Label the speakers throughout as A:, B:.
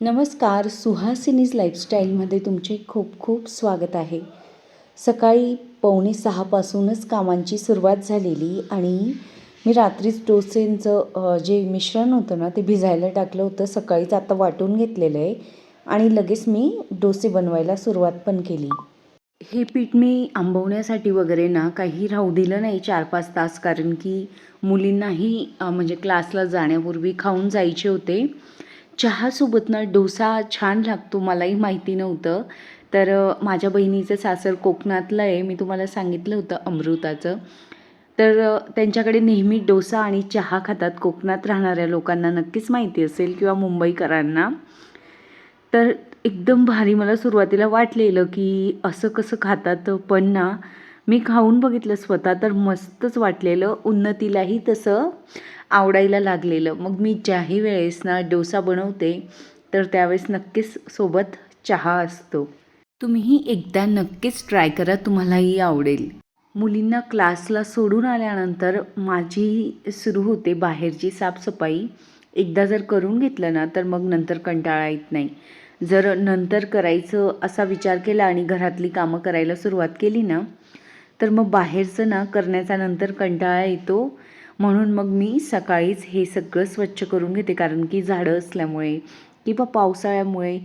A: नमस्कार सुहासिनीज लाईफस्टाईलमध्ये तुमचे खूप खूप स्वागत आहे. सकाळी पावणे सहापासूनच कामांची सुरुवात झालेली आणि मी रात्रीच डोसेंचं जे मिश्रण होतं ना ते भिजायला टाकलं होतं. सकाळीच आता वाटून घेतलेलं आहे आणि लगेच मी डोसे बनवायला सुरुवात पण केली. हे पीठ मी आंबवण्यासाठी वगैरे ना काही राहू दिलं नाही चार पाच तास. कारण की मुलींनाही म्हणजे क्लासला जाण्यापूर्वी खाऊन जायचे होते. चहासोबत ना डोसा छान लागतो मलाही माहिती नव्हतं. तर माझ्या बहिणीचं सासर कोकणातलं आहे. मी तुम्हाला सांगितलं होतं अमृताचं. तर त्यांच्याकडे नेहमी डोसा आणि चहा खातात कोकणात राहणाऱ्या लोकांना. नक्कीच माहिती असेल किंवा मुंबईकरांना. तर एकदम भारी मला सुरुवातीला वाटलेलं की असं कसं खातात पण ना मी खाऊन बघितलं स्वतः तर मस्तच वाटलेलं. उन्नतीलाही तसं. आवडायला लागलेलं. मग मी ज्याही वेळेस ना डोसा बनवते तर त्यावेळेस नक्कीच सोबत चहा असतो. तुम्हीही एकदा नक्कीच ट्राय करा तुम्हालाही आवडेल. मुलींना क्लासला सोडून आल्यानंतर माझी सुरू होते बाहेरची साफसफाई. एकदा जर करून घेतलं ना तर मग नंतर कंटाळा येत नाही. जर नंतर करायचं असा विचार केला आणि घरातली कामं करायला सुरुवात केली ना तर मग बाहेरचं ना करण्याचा नंतर कंटाळा येतो. म्हणून मग मी सकाळीच हे सगळं स्वच्छ करून घेते. कारण की झाडं असल्यामुळे किंवा पावसाळ्यामुळे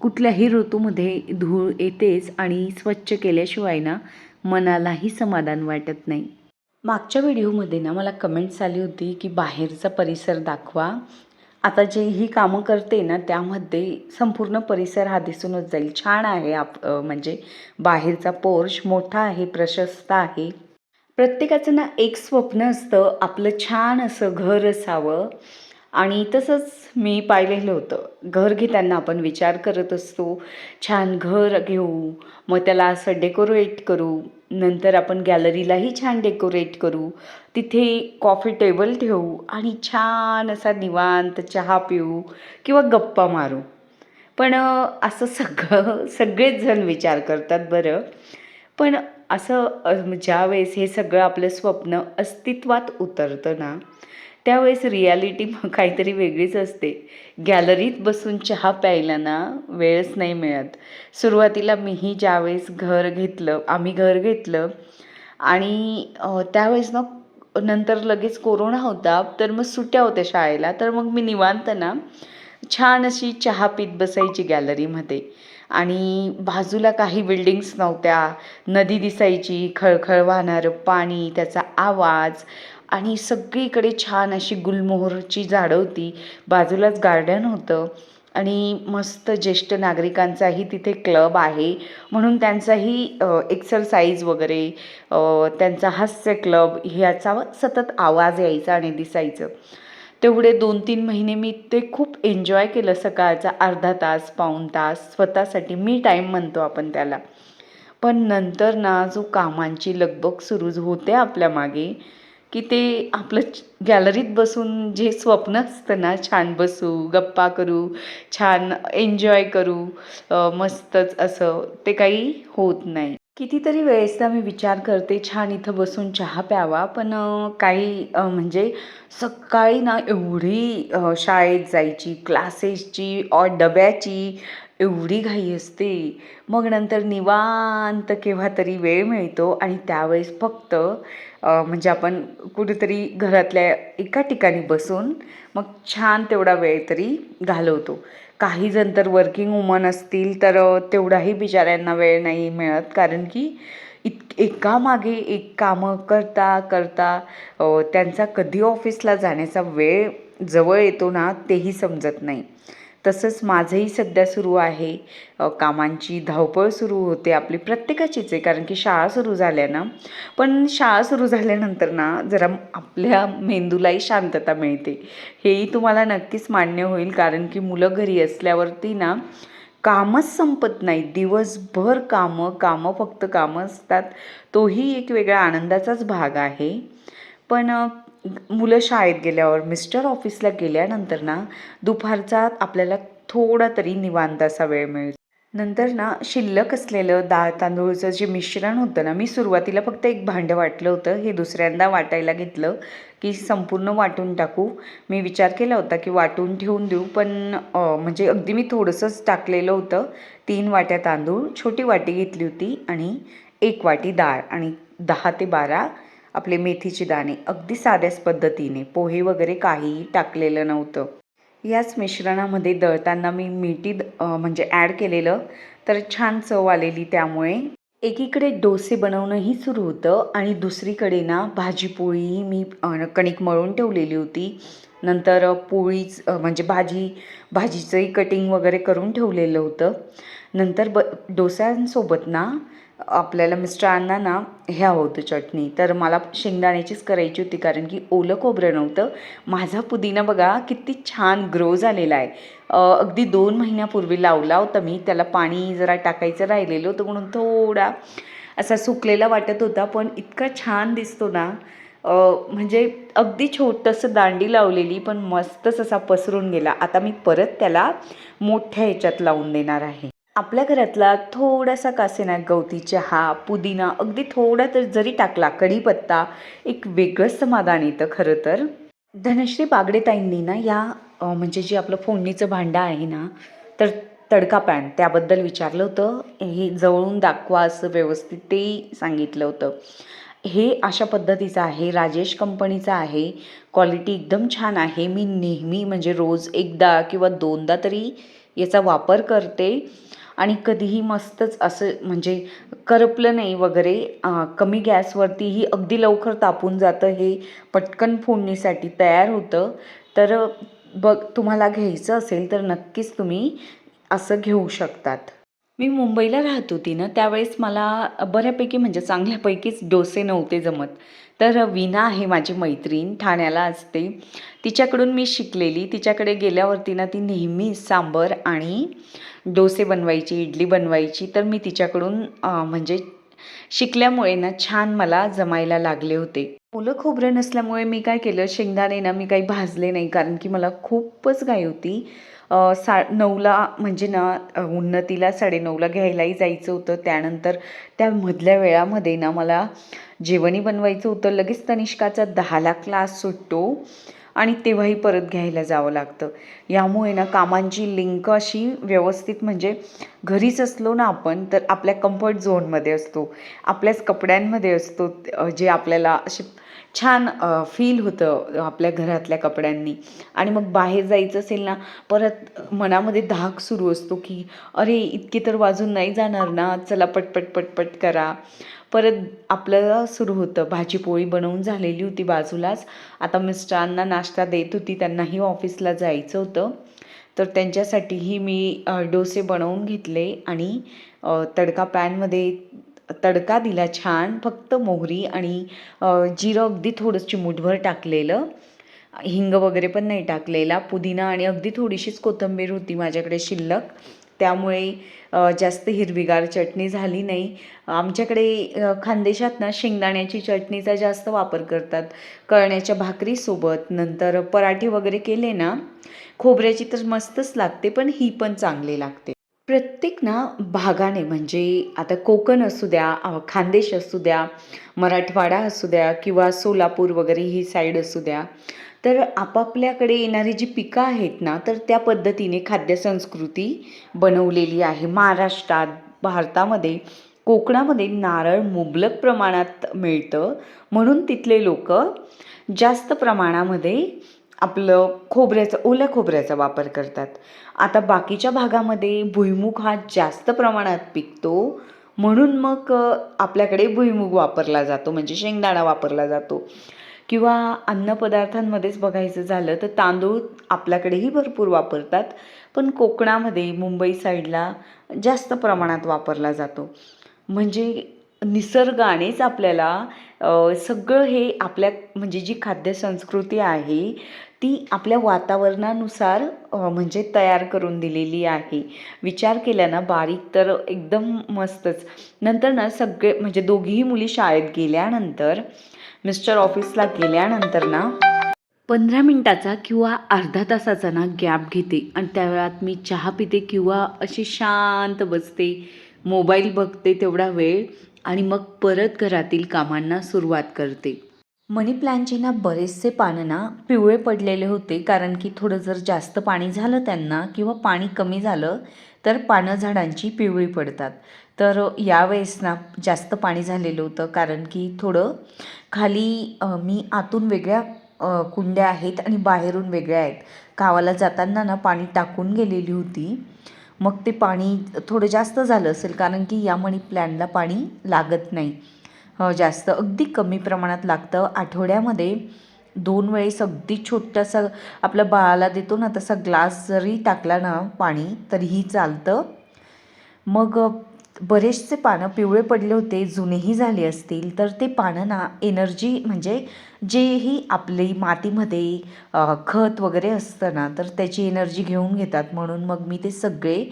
A: कुठल्याही ऋतूमध्ये धूळ येतेच आणि स्वच्छ केल्याशिवाय ना मनालाही समाधान वाटत नाही. मागच्या व्हिडिओमध्ये ना मला कमेंट्स आली होती की बाहेरचा परिसर दाखवा. आता जे ही कामं करते ना त्यामध्ये संपूर्ण परिसर हा दिसूनच जाईल. छान आहे आप म्हणजे बाहेरचा पोर्च मोठा आहे प्रशस्त आहे. प्रत्येकाचं ना एक स्वप्न असतं आपलं छान असं घर असावं. आणि तसंच मी पाहिलेलं होतं. घर घेताना आपण विचार करत असतो छान घर घेऊ मग त्याला असं डेकोरेट करू. नंतर आपण गॅलरीलाही छान डेकोरेट करू. तिथे कॉफी टेबल ठेवू आणि छान असा निवांत चहा पिऊ किंवा गप्पा मारू. पण असं सगळं सगळेच जण विचार करतात बरं. पण असं ज्यावेळेस हे सगळं आपलं स्वप्न अस्तित्वात उतरतं ना त्यावेळेस रियालिटी मग काहीतरी वेगळीच असते. गॅलरीत बसून चहा प्यायला ना वेळच नाही मिळत. सुरुवातीला मीही ज्यावेळेस घर घेतलं आम्ही घर घेतलं आणि त्यावेळेस ना नंतर लगेच कोरोना होता तर मग सुट्ट्या होत्या शाळेला तर मग मी निवांत ना छान अशी चहा पीत बसायची गॅलरीमध्ये. आणि बाजूला काही बिल्डिंग्स नव्हत्या. नदी दिसायची खळखळ वाहणारं पाणी त्याचा आवाज. आणि सगळीकडे छान अशी गुलमोहरची झाडं होती. बाजूलाच गार्डन होतं. आणि मस्त ज्येष्ठ नागरिकांचाही तिथे क्लब आहे. म्हणून त्यांचाही एक्सरसाइज वगैरे त्यांचा हास्य क्लब ह्याचा सतत आवाज यायचा आणि दिसायचं. तेवढे दोन तीन महिने मी ते खूप एन्जॉय केलं सकाळचा अर्धा तास पाऊण तास स्वतःसाठी मी टाईम म्हणतो आपण त्याला. पण नंतर ना जो कामांची लगबग सुरू होते आपल्या मागे की ते आपलं गॅलरीत बसून जे स्वप्न असतं ना छान बसू गप्पा करू छान एन्जॉय करू मस्तच असं ते काही होत नाही. कितीतरी वेळेसदा मी विचार करते छान इथं बसून चहा प्यावा पण काही म्हणजे सकाळी ना एवढी शाळेत जायची क्लासेसची ऑ डब्याची एवढी घाई असते. मग नंतर निवांत केव्हा तरी वेळ मिळतो आणि त्यावेळेस फक्त म्हणजे आपण कुठेतरी घरातल्या एका ठिकाणी बसून मग छान तेवढा वेळ तरी घालवतो. काही जण तर वर्किंग वुमन असतील तर तेवढाही बिचाऱ्यांना वेळ नाही मिळत. कारण की इत एकामागे एक कामं करता करता त्यांचा कधी ऑफिसला जाण्याचा वेळ जवळ येतो ना तेही समजत नाही. तसंच माझंही सध्या सुरू आहे. कामांची धावपळ सुरू होते आपली प्रत्येकाचीच आहे कारण की शाळा सुरू झाल्या ना. पण शाळा सुरू झाल्यानंतर ना जरा आपल्या मेंदूलाही शांतता मिळते. हेही तुम्हाला नक्कीच मान्य होईल कारण की मुलं घरी असल्यावरती ना कामच संपत नाही. दिवसभर कामं कामं फक्त कामं असतात. तोही एक वेगळा आनंदाचाच भाग आहे. पण मुलं शाळेत गेल्यावर मिस्टर ऑफिसला गेल्यानंतर ना दुपारचा आपल्याला थोडा तरी निवांत असा वेळ मिळतो. नंतर ना शिल्लक असलेलं डाळ तांदूळचं जे मिश्रण होतं ना मी सुरुवातीला फक्त एक भांडं वाटलं होतं. हे दुसऱ्यांदा वाटायला घेतलं की संपूर्ण वाटून टाकू. मी विचार केला होता की वाटून ठेवून देऊ पण म्हणजे अगदी मी थोडंसंच टाकलेलं होतं. तीन वाट्या तांदूळ छोटी वाटी घेतली होती आणि एक वाटी डाळ आणि दहा ते बारा आपले मेथीचे दाणे अगदी साध्याच पद्धतीने पोहे वगैरे काहीही टाकलेलं नव्हतं. याच मिश्रणामध्ये दळताना मी मिठी म्हणजे ॲड केलेलं तर छान चव आलेली त्यामुळे. एकीकडे डोसे बनवणंही सुरू होतं आणि दुसरीकडे ना भाजीपोळीही मी कणिक मळून ठेवलेली होती. नंतर पोळीच म्हणजे भाजी भाजीचंही कटिंग वगैरे करून ठेवलेलं होतं. नंतर ब डोस्यांसोबत ना आपल्याला मिस्टरांना ना ह्या होतं चटणी. तर मला शेंगदाण्याचीच करायची होती कारण की ओलं खोबरं नव्हतं. माझा पुदिना बघा किती छान ग्रो झालेला आहे. अगदी दोन महिन्यापूर्वी लावला होता मी. त्याला पाणी जरा टाकायचं राहिलेलं होतं म्हणून थोडा असा सुकलेला वाटत होता. पण इतका छान दिसतो ना. म्हणजे अगदी छोटंसं दांडी लावलेली पण मस्तच असा पसरून गेला. आता मी परत त्याला मोठ्या ह्याच्यात लावून देणार आहे. आपल्या घरातला थोडासा कासेना गवती चहा पुदिना अगदी थोडा तर जरी टाकला कढीपत्ता एक वेगळंच समाधान येतं खरं तर. धनश्री बागडेताईंनी ना या म्हणजे जे आपलं फोडणीचं भांडं आहे ना तर तडका पॅन त्याबद्दल विचारलं होतं. हे जवळून दाखवा असं व्यवस्थित ते सांगितलं होतं. हे अशा पद्धतीचं आहे राजेश कंपनीचं आहे क्वालिटी एकदम छान आहे. मी नेहमी म्हणजे रोज एकदा किंवा दोनदा तरी याचा वापर करते. आणि कधीही मस्तच असं म्हणजे करपलं नाही वगैरे कमी गॅसवरतीही अगदी लवकर तापून जातं हे पटकन फोडणीसाठी तयार होतं. तर बघ तुम्हाला घ्यायचं असेल तर नक्कीच तुम्ही असं घेऊ शकतात. मी मुंबईला राहत होती ना त्यावेळेस मला बऱ्यापैकी म्हणजे चांगल्यापैकीच डोसे नव्हते जमत. तर विना आहे माझी मैत्रीण ठाण्याला असते. तिच्याकडून मी शिकलेली. तिच्याकडे गेल्यावरती ना ती नेहमी सांबर आणि डोसे बनवायची इडली बनवायची. तर मी तिच्याकडून म्हणजे शिकल्यामुळे ना छान मला जमायला लागले होते. ओलं खोबरं नसल्यामुळे मी काय केलं? शेंगदाणे ना मी काही भाजले नाही कारण की मला खूपच गाय होती. सा नऊला म्हणजे ना उन्नतीला साडेनऊला घ्यायलाही जायचं होतं. त्यानंतर त्या मधल्या वेळामध्ये ना मला जेवणही बनवायचं होतं. लगेच तनिष्काचा दहाला क्लास सुटतो आणि तेव्हाही परत घ्यायला जावं लागतं. यामुळे ना कामांची लिंक अशी व्यवस्थित म्हणजे घरीच असलो ना आपण तर आपल्या कम्फर्ट झोनमध्ये असतो. आपल्याच कपड्यांमध्ये असतो जे आपल्याला असे छान फील होतं आपल्या घरातल्या कपड्यांनी. आणि मग बाहेर जायचं असेल ना परत मनामध्ये धाक सुरू असतो की अरे इतके तर वाजून नाही जाणार ना चला पटपट पटपट करा. परत आपलं सुरू होतं भाजीपोळी बनवून झालेली होती बाजूलाच. आता मिस्टरांना नाश्ता देत होती त्यांनाही ऑफिसला जायचं होतं. तर त्यांच्यासाठीही मी डोसे बनवून घेतले आणि तडका पॅनमध्ये तडका दिला छान फक्त मोहरी आणि जिरं अगदी थोडं चिमूटभर टाकलेलं. हिंग वगैरे पण नाही टाकलेला. पुदिना आणि अगदी थोडीशीच कोथिंबीर होती माझ्याकडे शिल्लक. त्यामुळे जास्त हिरवीगार चटणी झाली नाही. आमच्याकडे खानदेशात ना शेंगदाण्याची चटणीचा जास्त वापर करतात. कळण्याच्या भाकरीसोबत. नंतर पराठे वगैरे केले ना खोबऱ्याची तर मस्तच लागते पण ही पण चांगली लागते. प्रत्येक ना भागाने म्हणजे आता कोकण असू द्या खानदेश असू द्या मराठवाडा असू द्या किंवा सोलापूर वगैरे ही साईड असू द्या तर आपापल्याकडे येणारी जी पिकं आहेत ना तर त्या पद्धतीने खाद्यसंस्कृती बनवलेली आहे. महाराष्ट्रात भारतामध्ये कोकणामध्ये नारळ मुबलक प्रमाणात मिळतं. म्हणून तिथले लोक जास्त प्रमाणामध्ये आपलं खोबऱ्याचा ओल्या खोबऱ्याचा वापर करतात. आता बाकीच्या भागामध्ये भुईमुग हा जास्त प्रमाणात पिकतो. म्हणून मग आपल्याकडे भुईमुग वापरला जातो म्हणजे शेंगदाणा वापरला जातो. किंवा अन्नपदार्थांमध्येच बघायचं झालं तर तांदूळ आपल्याकडेही भरपूर वापरतात पण कोकणामध्ये मुंबई साईडला जास्त प्रमाणात वापरला जातो. म्हणजे निसर्गानेच आपल्याला सगळं हे आपल्या म्हणजे जी खाद्यसंस्कृती आहे ती आपल्या वातावरणानुसार म्हणजे तयार करून दिलेली आहे. विचार केला ना बारीक तर एकदम मस्तच. नंतर ना सगळे म्हणजे दोघीही मुली शाळेत गेल्यानंतर मिस्टर ऑफिसला गेल्यानंतर ना पंधरा मिनटाचा किंवा अर्धा तासाचा ना गॅप घेते. आणि त्या वेळात मी चहा पिते किंवा अशी शांत बसते. मोबाईल बघते तेवढा वेळ. आणि मग परत घरातील कामांना सुरुवात करते. मनी प्लॅनचे ना बरेचसे पानं ना पिवळे पडलेले होते कारण की थोडं जर जास्त पाणी झालं त्यांना किंवा पाणी कमी झालं तर पानं झाडांची पिवळी पडतात. तर यावेळेस ना जास्त पाणी झालेलं होतं कारण की थोडं खाली मी आतून वेगळ्या कुंड्या आहेत आणि बाहेरून वेगळ्या आहेत. गावाला जाताना ना पाणी टाकून गेलेली होती. मग ते पाणी थोडं जास्त झालं असेल कारण की या मनी प्लॅनला पाणी लागत नाही. जास्त अगदी कमी प्रमाणात लागतं. आठवड्यामध्ये दोन वेळेस अगदी छोटासा आपल्या बाळाला देतो ना तसा ग्लास जरी टाकला ना पाणी तरीही चालतं. मग बरेचसे पानं पिवळे पडले होते जुनेही झाले असतील तर ते पानं ना एनर्जी म्हणजे जेही आपली मातीमध्ये खत वगैरे असतं ना तर त्याची एनर्जी घेऊन घेतात. म्हणून मग मी ते सगळे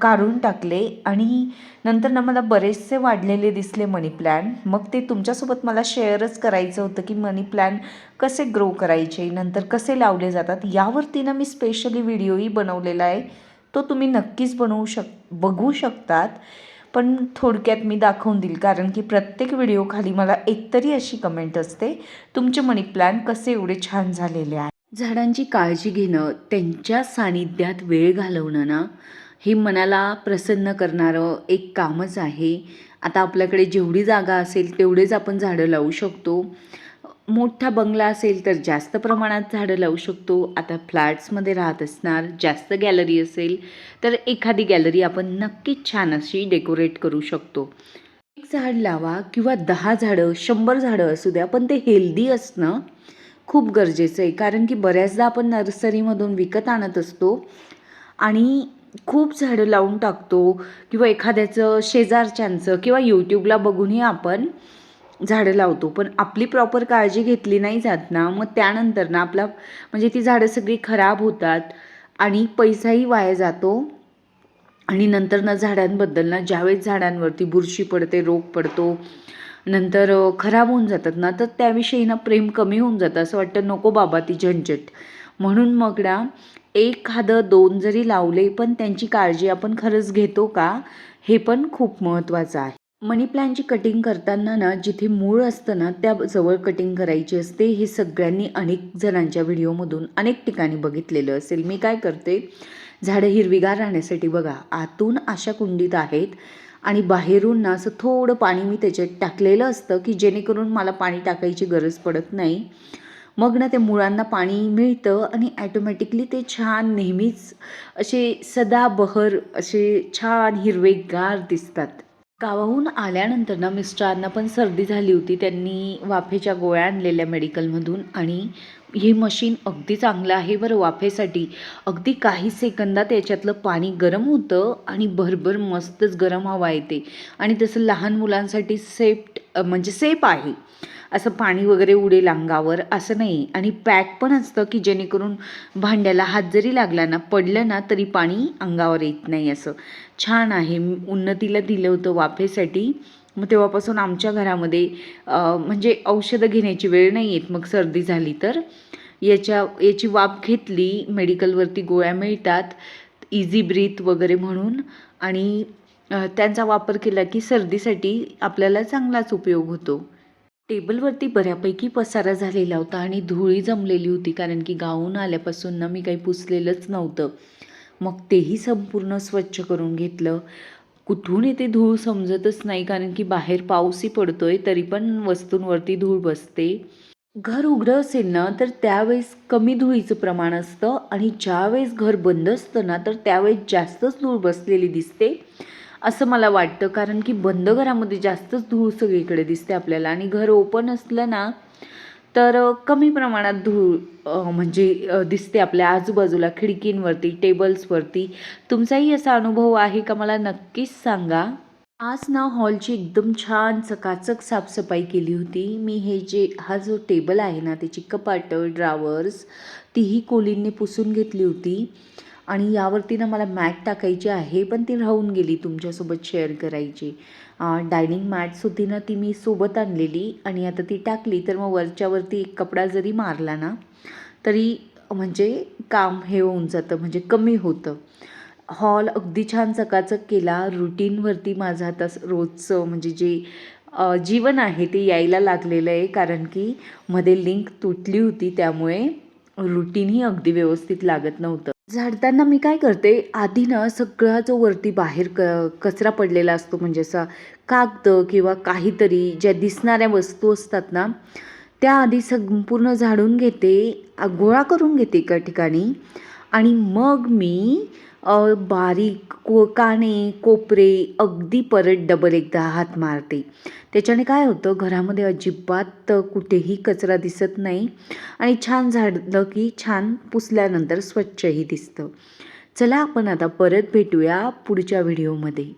A: काढून टाकले आणि नंतर ना मला बरेचसे वाढलेले दिसले मनी प्लॅन मग ते तुमच्यासोबत मला शेअरच करायचं होतं की मनी प्लॅन कसे ग्रो करायचे नंतर कसे लावले जातात यावरती ना मी स्पेशली व्हिडिओही बनवलेला आहे. तो तुम्ही नक्कीच बनवू शक बघू शकतात. पण थोडक्यात मी दाखवून देईल कारण की प्रत्येक व्हिडिओखाली मला एकतरी अशी कमेंट असते तुमचे मनी प्लॅन कसे एवढे छान झालेले आहे झाडांची काळजी घेणं त्यांच्या सानिध्यात वेळ घालवणं ना हे मनाला प्रसन्न करणारं एक कामच आहे. आता आपल्याकडे जेवढी जागा असेल तेवढेच आपण झाडं लावू शकतो. मोठा बंगला असेल तर जास्त प्रमाणात झाडं लावू शकतो. आता फ्लॅट्समध्ये राहत असणार जास्त गॅलरी असेल तर एखादी गॅलरी आपण नक्कीच छान अशी डेकोरेट करू शकतो. एक झाड लावा किंवा दहा झाडं शंभर झाडं असू द्या पण ते हेल्दी असणं खूप गरजेचं आहे. कारण की बऱ्याचदा आपण नर्सरीमधून विकत आणत असतो आणि खूप झाडं लावून टाकतो किंवा एखाद्याचं शेजारच्यांचं किंवा यूट्यूबला बघूनही आपण झाडं लावतो पण आपली प्रॉपर काळजी घेतली नाही जात ना मग त्यानंतर ना आपला म्हणजे ती झाडं सगळी खराब होतात आणि पैसाही वाया जातो. आणि नंतर ना झाडांबद्दल ना ज्यावेळेस झाडांवरती बुरशी पडते रोग पडतो नंतर खराब होऊन जातात ना तर त्याविषयी ना प्रेम कमी होऊन जातं. असं वाटतं नको बाबा ती झंझट. म्हणून मग ना एखादं दोन जरी लावले पण त्यांची काळजी आपण खरंच घेतो का? हे पण खूप महत्त्वाचं आहे. मनी प्लॅनची कटिंग करताना ना जिथे मूळ असतं ना त्या जवळ कटिंग करायची असते हे सगळ्यांनी अनेक जणांच्या व्हिडिओमधून अनेक ठिकाणी बघितलेलं असेल. मी काय करते झाडं हिरवीगार राहण्यासाठी बघा आतून अशा कुंडीत आहेत आणि बाहेरून ना असं थोडं पाणी मी त्याच्यात टाकलेलं असतं की जेणेकरून मला पाणी टाकायची गरज पडत नाही. मग ना त्या मुळांना पाणी मिळतं आणि ॲटोमॅटिकली ते छान नेहमीच असे सदाबहर असे छान हिरवेगार दिसतात. गावाहून आल्यानंतर ना मिस्टरांना पण सर्दी झाली होती. त्यांनी वाफेच्या गोळ्या आणलेल्या मेडिकलमधून आणि हे मशीन अगदी चांगलं आहे बरं वाफेसाठी. अगदी काही सेकंदात याच्यातलं पाणी गरम होतं आणि भरभर मस्तच गरम हवा येते. आणि तसं लहान मुलांसाठी सेफ्ट म्हणजे सेफ आहे. असं पाणी वगैरे उडेल अंगावर असं नाही. आणि पॅक पण असतं की जेणेकरून भांड्याला हात जरी लागला ना पडलं ना तरी पाणी अंगावर येत नाही असं. छान आहे. उन्नतीला दिलं होतं वाफेसाठी. मग तेव्हापासून आमच्या घरामध्ये म्हणजे औषधं घेण्याची वेळ नाही येत. मग सर्दी झाली तर याच्या याची वाफ घेतली. मेडिकलवरती गोळ्या मिळतात. इझी ब्रीथ वगैरे म्हणून. आणि त्यांचा वापर केला की सर्दीसाठी आपल्याला चांगलाच उपयोग होतो. टेबलवरती बऱ्यापैकी पसारा झालेला होता आणि धुळी जमलेली होती कारण की गाऊन आल्यापासून ना मी काही पुसलेलंच नव्हतं. मग तेही संपूर्ण स्वच्छ करून घेतलं. कुठून येते धूळ समजतच नाही कारण की बाहेर पाऊसही पडतोय तरी पण वस्तूंवरती धूळ बसते. घर उघडं असेल ना तर त्यावेळेस कमी धुळीचं प्रमाण असतं आणि ज्यावेळेस घर बंद असतं ना तर त्यावेळेस जास्तच धूळ बसलेली दिसते. असं मला वाटतं. कारण की बंद घरामध्ये जास्तच धूळ सगळीकडे दिसते आपल्याला. आणि घर ओपन असलं ना तर कमी प्रमाणात धूळ म्हणजे दिसते आपल्या आजूबाजूला खिडकींवरती टेबल्सवरती. तुमचाही असा अनुभव आहे का? मला नक्कीच सांगा. आज ना हॉलची एकदम छान चकाचक साफसफाई केली होती. मी हे जे हा जो टेबल आहे ना त्याची कपाटं ड्रावर्स तीही कोलींनी पुसून घेतली होती. आणि यावरती ना मला मॅट टाकायची आहे पण ती राहून गेली तुमच्यासोबत शेअर करायची. डायनिंग मॅट्स होती ना ती मी सोबत आणलेली आणि आता ती टाकली तर मग वरच्यावरती एक कपडा जरी मारला ना तरी म्हणजे काम हे होऊन जातं म्हणजे कमी होतं. हॉल अगदी छान सकाळचं केला रुटीनवरती माझं आता रोजचं म्हणजे जे जीवन आहे ते यायला लागलेलं आहे कारण की मध्ये लिंक तुटली होती त्यामुळे रुटीनही अगदी व्यवस्थित लागत नव्हतं. झाडताना मी काय करते आधी ना सगळा जो वरती बाहेर क कचरा पडलेला असतो म्हणजे असा कागद किंवा काहीतरी ज्या दिसणाऱ्या वस्तू असतात ना त्या आधी संपूर्ण झाडून घेते गोळा करून घेते एका ठिकाणी. आणि मग मी बारीक को काने कोपरे अगदी परत डबल एकदा हात मारते. त्याच्याने काय होतं घरामध्ये अजिबात कुठेही कचरा दिसत नाही आणि छान झाडलं की छान पुसल्यानंतर स्वच्छही दिसतं. चला आपण आता परत भेटूया पुढच्या व्हिडिओमध्ये.